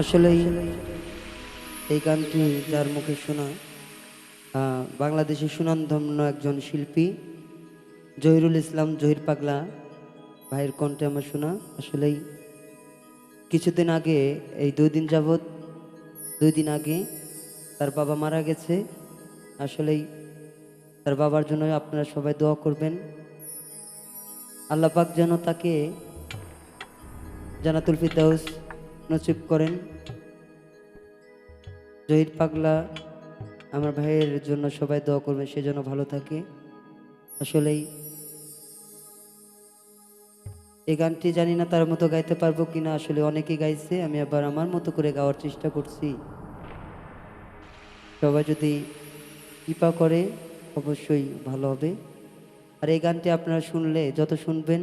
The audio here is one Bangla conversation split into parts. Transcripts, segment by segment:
আসলেই এই গানটি যার মুখে শোনা বাংলাদেশের সুনামধন্য একজন শিল্পী, জহিরুল ইসলাম জহির পাগলা ভাইয়ের কণ্ঠে আমার শোনা। আসলেই কিছুদিন আগে, এই দুই দিন যাবৎ, দুই দিন আগে তার বাবা মারা গেছে। আসলেই তার বাবার জন্য আপনারা সবাই দোয়া করবেন। আল্লাপাক যেন তাকে জানাতুল ফিরদাউস নসিব করেন। জহির পাগলা, আমার ভাইয়ের জন্য সবাই দোয়া করবেন, সে যেন ভালো থাকে। আসলেই এই গানটি জানি না তার মতো গাইতে পারব কিনা, আসলে অনেকে গাইছে, আমি আবার আমার মতো করে গাওয়ার চেষ্টা করছি। সবাই যদি কৃপা করে, অবশ্যই ভালো হবে। আর এই গানটি আপনারা শুনলে, যত শুনবেন,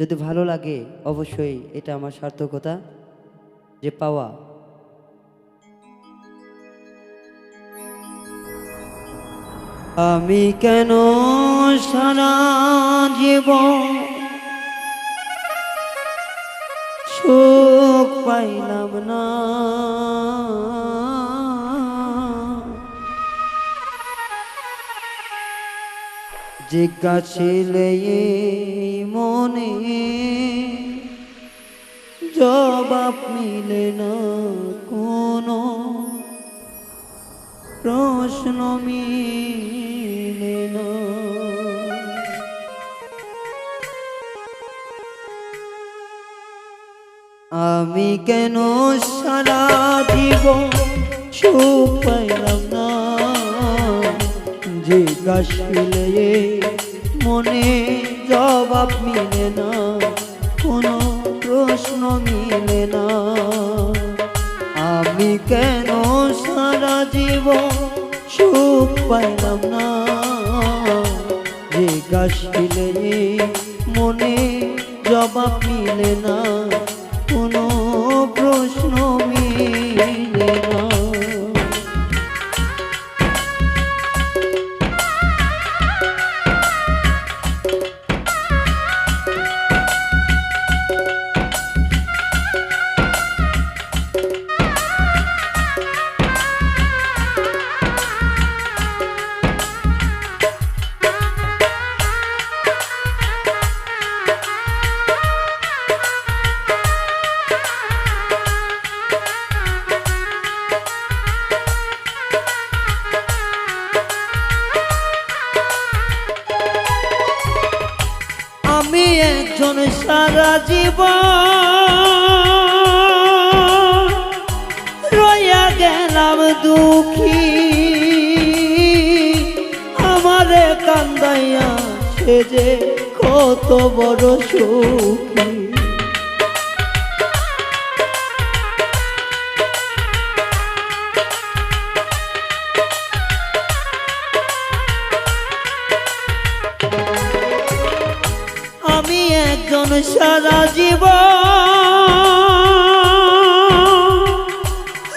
যদি ভালো লাগে, অবশ্যই এটা আমার সার্থকতা। যে পাওয়া। আমি কেন সারা জীবন সুখ পাইলাম না? জিজ্ঞাসিলে মনে জবাব মিলে না কোনো প্রশ্ন মিলে না। আমি কেন সারা জীবন সুখ না? জিজ্ঞাসিলে মনে জবাব মিলে না কোনো প্রশ্ন মিলে না। আমি কেন সারা জীবন সুখ পাইলাম না? জিজ্ঞাসিলে মনে জবাব মিলে না। সারা রয়া গেলাম দুঃখী। আমার কান্দাইয়া সে যে কত বড় সুখী। সারা জীবন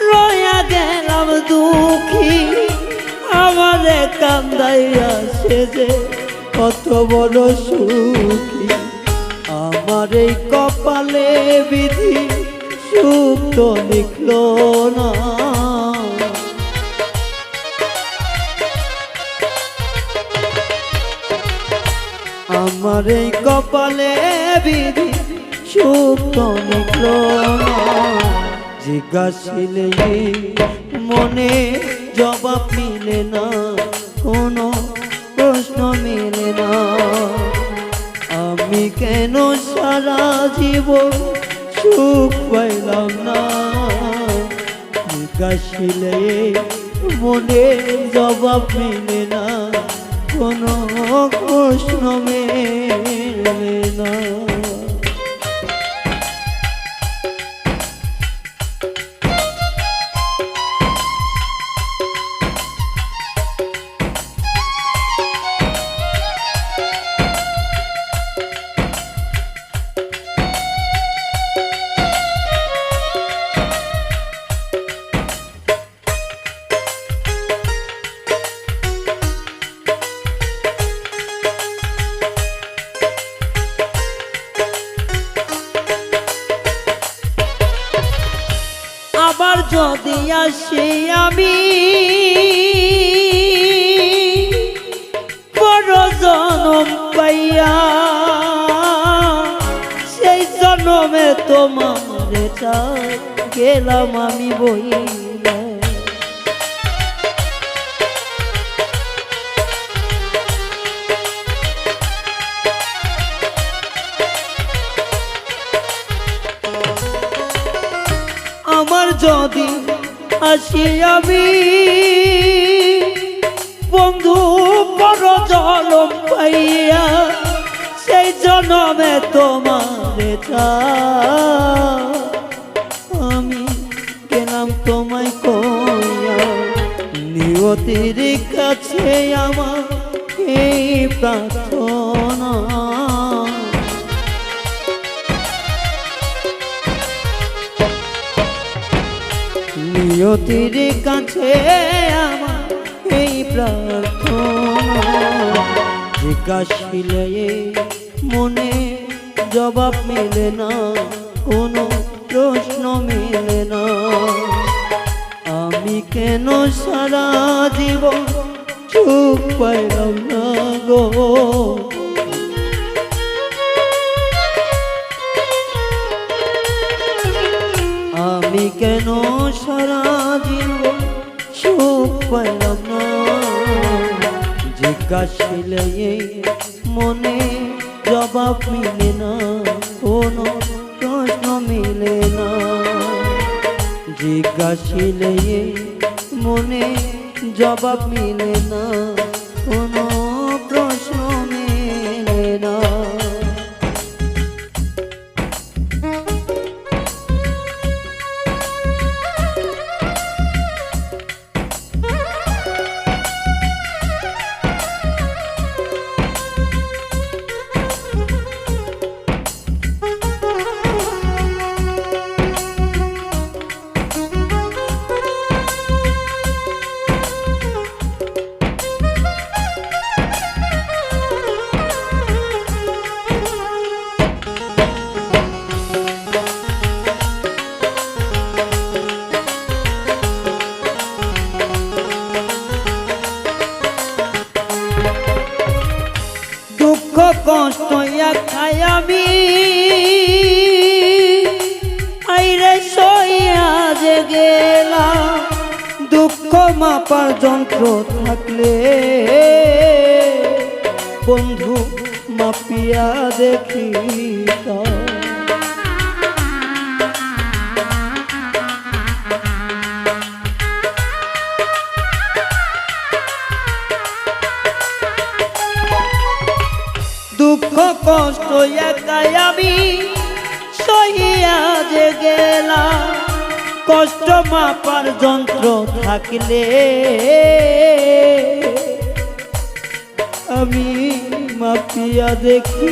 রয়া গেলাম দুঃখী। আমারে কান্দাইয়া যে কত বড় সুখী। আমার এই কপালে বিধি সুখ তো লিখল না আমার এই কপালে বিধি সুখ তো নিকল জিজ্ঞাসিলে মনে জবাব মিলে না, কোনো প্রশ্ন মিলে না। আমি কেন সারা জীবন সুখ পাইলাম না? জিজ্ঞাসিলে মনে জবাব মিলে না। কোনো প্রশ্ন মেলে না। যদি আসি আমি বড় জনম পাইয়া সেই জনমে তোমার গেলাম আমি বইলা যদি আসি আমি। বন্ধু বড় জলম পাইয়া সেই জনমে তোমার আমি গেলাম তোমায় কইয়া, নিয়তির কাছে আমার এই প্রার্থনা। নিয়তির কাছে আমার এই প্রার্থনা। জিজ্ঞাসিলে মনে জবাব মেলে না, কোনো প্রশ্ন মেলে না। আমি কেন সারা জীবন চুপ পাইলাম না গো? আমি কেন জীবন সুখ পাইলাম না জিজ্ঞাসিলে মনে জবাব মিলে না কোনো প্রশ্ন মিলে না জিজ্ঞাসিলে মনে জবাব মিলে না, কোনো দুঃখ মাপার যন্ত্র থাকলে বন্ধু মাপিয়া দেখি দুঃখ কষ্ট একাই আমি সহিয়া যে গেলাম। কষ্ট মাপার যন্ত্র থাকলে আমি মাপিয়া দেখি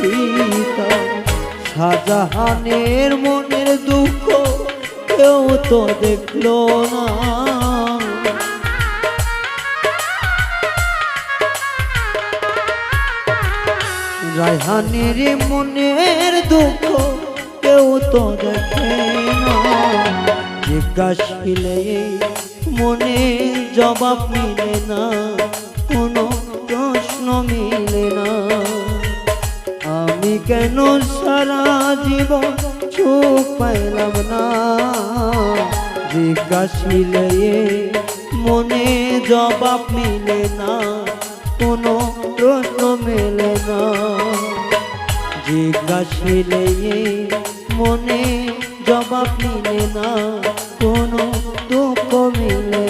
শাহজাহানের মনের দুঃখ কেউ তো দেখল না। রায়হানের মনের দুঃখ কেউ তো দেখে জিজ্ঞাসিলে, মনে জবাব মিলে না, কোনো প্রশ্ন মিলে না। আমি কেন সারা জীবন চোখ পাইলাম না? জিজ্ঞাসিলে, মনে জবাব মিলে না, কোনো প্রশ্ন মেলে না। জিজ্ঞাসিলে, মনে জবাব মিলে না কোনো দুঃখ মিলে।